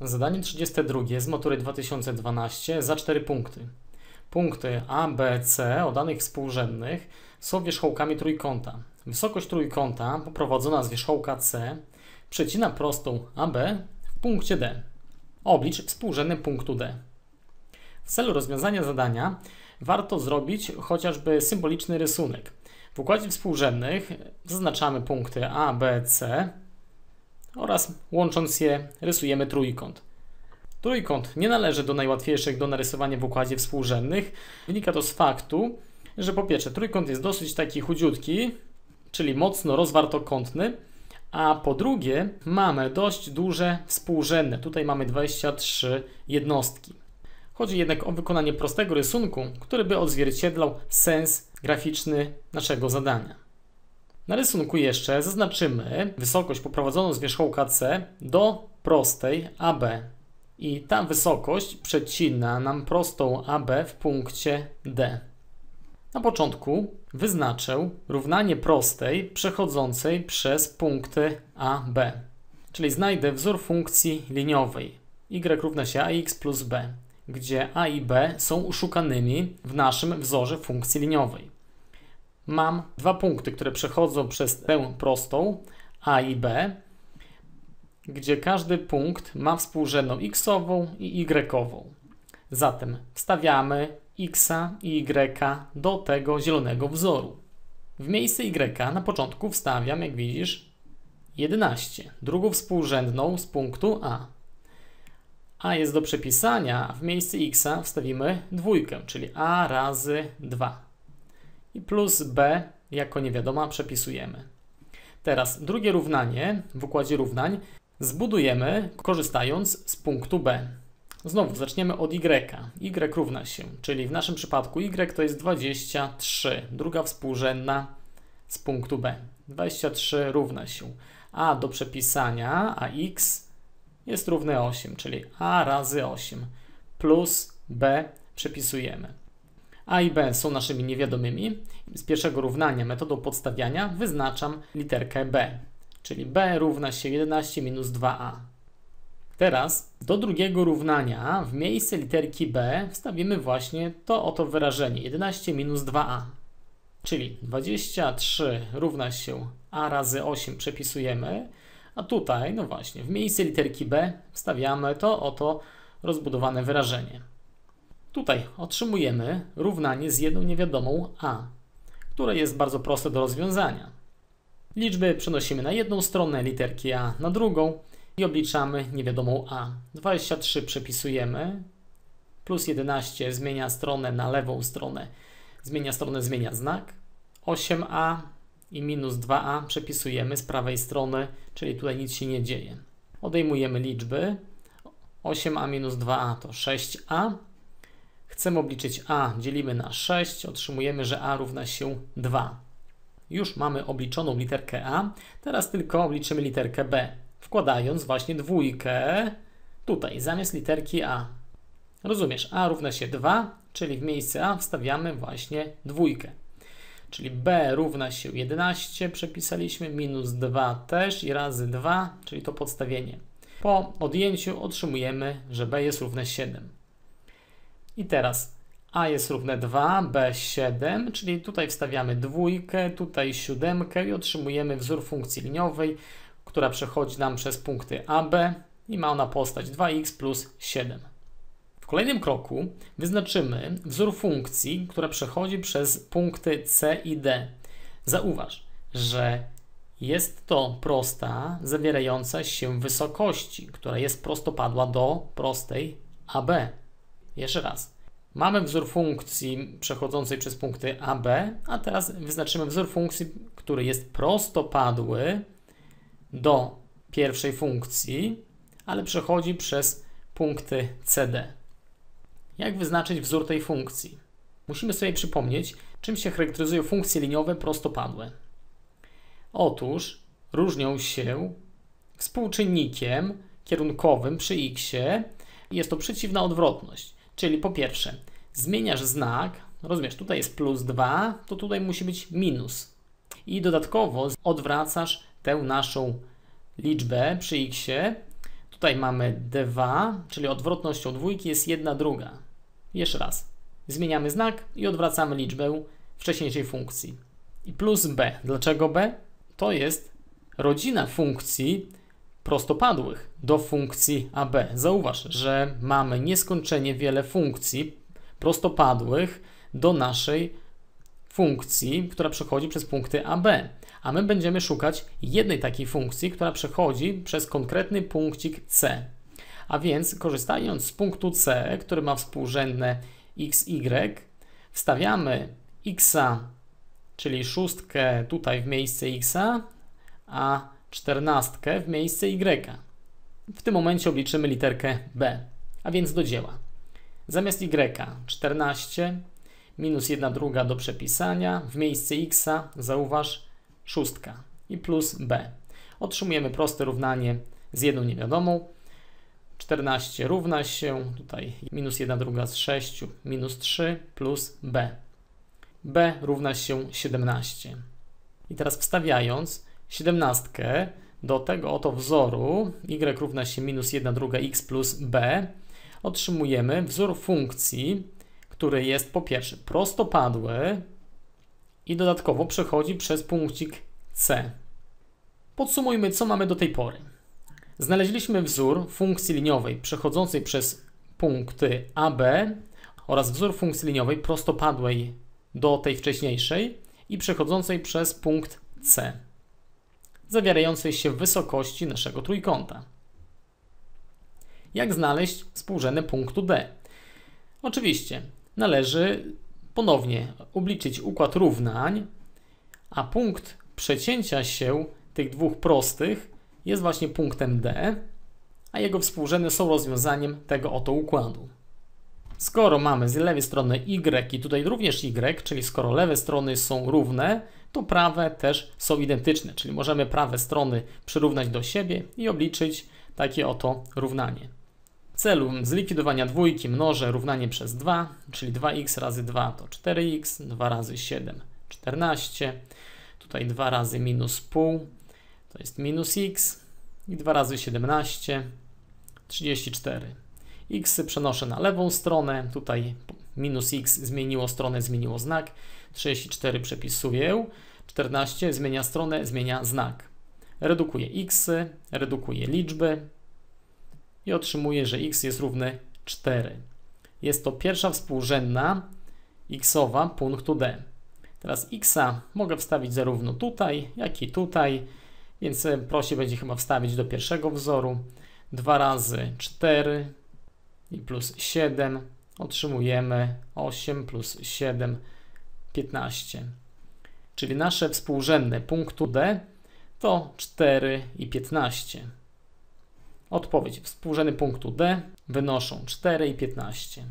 Zadanie 32 z matury 2012 za 4 punkty. Punkty A, B, C o danych współrzędnych są wierzchołkami trójkąta. Wysokość trójkąta poprowadzona z wierzchołka C przecina prostą AB w punkcie D. Oblicz współrzędny punktu D. W celu rozwiązania zadania warto zrobić chociażby symboliczny rysunek. W układzie współrzędnych zaznaczamy punkty A, B, C oraz łącząc je rysujemy trójkąt. Trójkąt nie należy do najłatwiejszych do narysowania w układzie współrzędnych. Wynika to z faktu, że po pierwsze trójkąt jest dosyć taki chudziutki, czyli mocno rozwartokątny, a po drugie mamy dość duże współrzędne. Tutaj mamy 23 jednostki. Chodzi jednak o wykonanie prostego rysunku, który by odzwierciedlał sens graficzny naszego zadania. Na rysunku jeszcze zaznaczymy wysokość poprowadzoną z wierzchołka C do prostej AB. I ta wysokość przecina nam prostą AB w punkcie D. Na początku wyznaczę równanie prostej przechodzącej przez punkty A, B. Czyli znajdę wzór funkcji liniowej y równa się ax plus b, gdzie a i b są uszukanymi w naszym wzorze funkcji liniowej. Mam dwa punkty, które przechodzą przez tę prostą a i b, gdzie każdy punkt ma współrzędną x-ową i y-ową. Zatem wstawiamy x i y do tego zielonego wzoru. W miejsce y na początku wstawiam, jak widzisz, 11, drugą współrzędną z punktu A. A jest do przepisania, w miejsce x wstawimy dwójkę, czyli A razy 2. I plus B jako niewiadoma przepisujemy. Teraz drugie równanie w układzie równań zbudujemy korzystając z punktu B. Znowu zaczniemy od y. y równa się, czyli w naszym przypadku y to jest 23, druga współrzędna z punktu B. 23 równa się a do przepisania, a x jest równe 8, czyli a razy 8 plus b przepisujemy. A i B są naszymi niewiadomymi. Z pierwszego równania metodą podstawiania wyznaczam literkę B, czyli B równa się 11 minus 2a. Teraz do drugiego równania w miejsce literki B wstawimy właśnie to oto wyrażenie 11 minus 2a. Czyli 23 równa się a razy 8 przepisujemy, a tutaj, no właśnie, w miejsce literki B wstawiamy to oto rozbudowane wyrażenie. Tutaj otrzymujemy równanie z jedną niewiadomą a, które jest bardzo proste do rozwiązania. Liczby przenosimy na jedną stronę, literki a na drugą i obliczamy niewiadomą a. 23 przepisujemy, plus 11 zmienia stronę na lewą stronę, zmienia stronę, zmienia znak. 8a i minus 2a przepisujemy z prawej strony, czyli tutaj nic się nie dzieje. Odejmujemy liczby. 8a minus 2a to 6a. Chcemy obliczyć a, dzielimy na 6, otrzymujemy, że a równa się 2. Już mamy obliczoną literkę a, teraz tylko obliczymy literkę b, wkładając właśnie dwójkę tutaj, zamiast literki a. Rozumiesz, a równa się 2, czyli w miejsce a wstawiamy właśnie dwójkę. Czyli b równa się 11, przepisaliśmy, minus 2 też i razy 2, czyli to podstawienie. Po odjęciu otrzymujemy, że b jest równe 7. I teraz a jest równe 2, b 7, czyli tutaj wstawiamy dwójkę, tutaj siódemkę i otrzymujemy wzór funkcji liniowej, która przechodzi nam przez punkty AB i ma ona postać 2x plus 7 kolejnym kroku wyznaczymy wzór funkcji, która przechodzi przez punkty C i D. Zauważ, że jest to prosta zawierająca się wysokości, która jest prostopadła do prostej AB. Jeszcze raz. Mamy wzór funkcji przechodzącej przez punkty AB, a teraz wyznaczymy wzór funkcji, który jest prostopadły do pierwszej funkcji, ale przechodzi przez punkty CD. Jak wyznaczyć wzór tej funkcji? Musimy sobie przypomnieć, czym się charakteryzują funkcje liniowe prostopadłe. Otóż różnią się współczynnikiem kierunkowym przy x. Jest to przeciwna odwrotność. Czyli po pierwsze, zmieniasz znak, rozumiesz, tutaj jest plus 2, to tutaj musi być minus. I dodatkowo odwracasz tę naszą liczbę przy x Tutaj mamy 2, czyli odwrotnością dwójki jest jedna druga. Jeszcze raz. Zmieniamy znak i odwracamy liczbę wcześniejszej funkcji. I plus b. Dlaczego b? To jest rodzina funkcji prostopadłych do funkcji AB. Zauważ, że mamy nieskończenie wiele funkcji prostopadłych do naszej funkcji, która przechodzi przez punkty AB. A my będziemy szukać jednej takiej funkcji, która przechodzi przez konkretny punkcik C. A więc korzystając z punktu C, który ma współrzędne xy, wstawiamy x, czyli szóstkę tutaj w miejsce x, a czternastkę w miejsce y. W tym momencie obliczymy literkę b, a więc do dzieła. Zamiast y 14 minus 1 druga do przepisania, w miejsce x zauważ szóstka i plus b. Otrzymujemy proste równanie z jedną niewiadomą. 14 równa się, tutaj minus 1 druga z 6, minus 3 plus b. b równa się 17. I teraz wstawiając 17 do tego oto wzoru y równa się minus 1 druga x plus b, otrzymujemy wzór funkcji, który jest po pierwsze prostopadły i dodatkowo przechodzi przez punkcik c. Podsumujmy, co mamy do tej pory. Znaleźliśmy wzór funkcji liniowej przechodzącej przez punkty AB oraz wzór funkcji liniowej prostopadłej do tej wcześniejszej i przechodzącej przez punkt C, zawierającej się w wysokości naszego trójkąta. Jak znaleźć współrzędne punktu D? Oczywiście należy ponownie obliczyć układ równań, a punkt przecięcia się tych dwóch prostych jest właśnie punktem D, a jego współrzędne są rozwiązaniem tego oto układu. Skoro mamy z lewej strony y i tutaj również y, czyli skoro lewe strony są równe, to prawe też są identyczne, czyli możemy prawe strony przyrównać do siebie i obliczyć takie oto równanie. W celu zlikwidowania dwójki mnożę równanie przez 2, czyli 2x razy 2 to 4x, 2 razy 7 14, tutaj 2 razy minus pół to jest minus x i 2 razy 17 34. x przenoszę na lewą stronę, tutaj minus x zmieniło stronę, zmieniło znak, 34 przepisuję, 14 zmienia stronę, zmienia znak. Redukuję x, redukuję liczby i otrzymuję, że x jest równy 4. Jest to pierwsza współrzędna xowa punktu D. Teraz x mogę wstawić zarówno tutaj, jak i tutaj, więc prościej będzie chyba wstawić do pierwszego wzoru. 2 razy 4 i plus 7 otrzymujemy 8 plus 7, 15. Czyli nasze współrzędne punktu D to 4 i 15. Odpowiedź współrzędne punktu D wynoszą 4 i 15.